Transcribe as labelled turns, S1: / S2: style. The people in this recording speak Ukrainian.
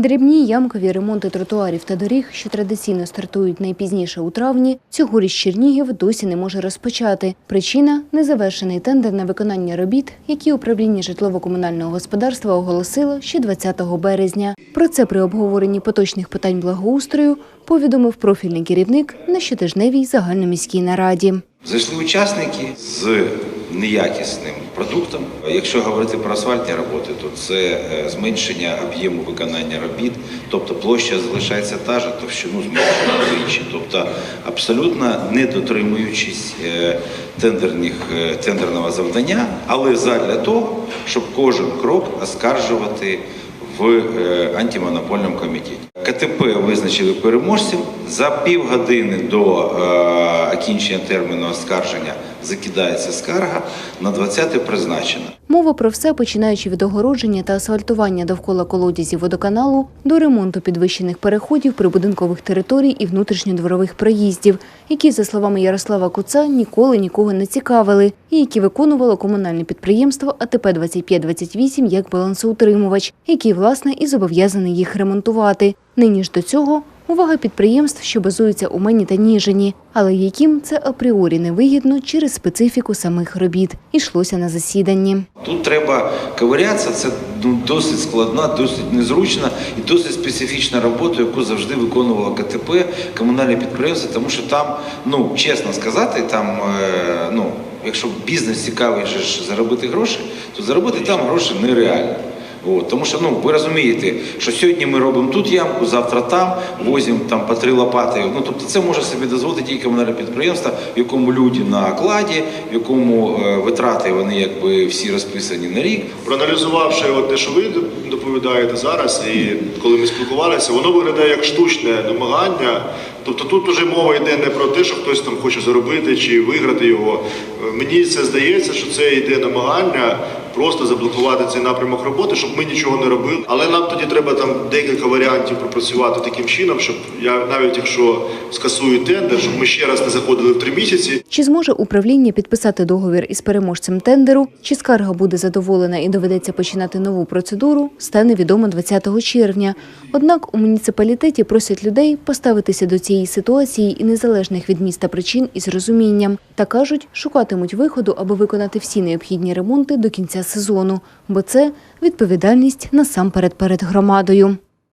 S1: Дрібні ямкові ремонти тротуарів та доріг, що традиційно стартують найпізніше у травні, цьогоріч Чернігів досі не може розпочати. Причина – незавершений тендер на виконання робіт, які управління житлово-комунального господарства оголосило ще 20 березня. Про це при обговоренні поточних питань благоустрою повідомив профільний керівник на щотижневій загальноміській нараді.
S2: Зайшли учасники з неякісним продуктом. Якщо говорити про асфальтні роботи, то це е, зменшення об'єму виконання робіт, тобто площа залишається та ж, товщину зменшує вдвічі. Тобто абсолютно не дотримуючись е, тендерних, е, тендерного завдання, але задля того, щоб кожен крок оскаржувати в антимонопольному комітеті. КТП визначили переможцем. За півгодини до окінчення терміну оскарження закидається скарга. На 20 призначено.
S1: Мова про все, починаючи від огородження та асфальтування довкола колодязів водоканалу до ремонту підвищених переходів прибудинкових територій і внутрішньодворових проїздів, які, за словами Ярослава Куца, ніколи нікого не цікавили, і які виконувало комунальне підприємство АТП 2528 як балансоутримувач, який власне і зобов'язаний їх ремонтувати. Нині ж до цього увага підприємств, що базуються у Мені та Ніжині, але яким це апріорі невигідно через специфіку самих робіт. Ішлося на засіданні.
S2: Тут треба ковирятися, це ну, досить складна, досить незручна і досить специфічна робота, яку завжди виконувало КТП, комунальне підприємство, тому що там, ну чесно сказати, там е, ну, якщо бізнес цікавий заробити гроші, то заробити там гроші нереально. От, тому що ну ви розумієте, що сьогодні ми робимо тут ямку, завтра там, возимо там по три лопати. Ну тобто це може собі дозволити тільки комунальне підприємство, в якому люди на окладі, в якому е, витрати вони якби всі розписані на рік.
S3: Проаналізувавши от те, що ви доповідаєте зараз, і коли ми спілкувалися, воно виглядає як штучне намагання. Тобто тут вже мова йде не про те, що хтось там хоче заробити чи виграти його. Е, Мені це здається, що це йде намагання просто заблокувати цей напрямок роботи, щоб ми нічого не робили. Але нам тоді треба там декілька варіантів пропрацювати таким чином, щоб я навіть якщо скасую тендер, щоб ми ще раз не заходили в три місяці.
S1: Чи зможе управління підписати договір із переможцем тендеру? Чи скарга буде задоволена і доведеться починати нову процедуру? Стане відомо 20 червня. Однак у муніципалітеті просять людей поставитися до цієї ситуації і незалежних від міста причин із розумінням. Та кажуть, шукатимуть виходу, аби виконати всі необхідні ремонти до кінця сезону, бо це відповідальність насамперед перед громадою.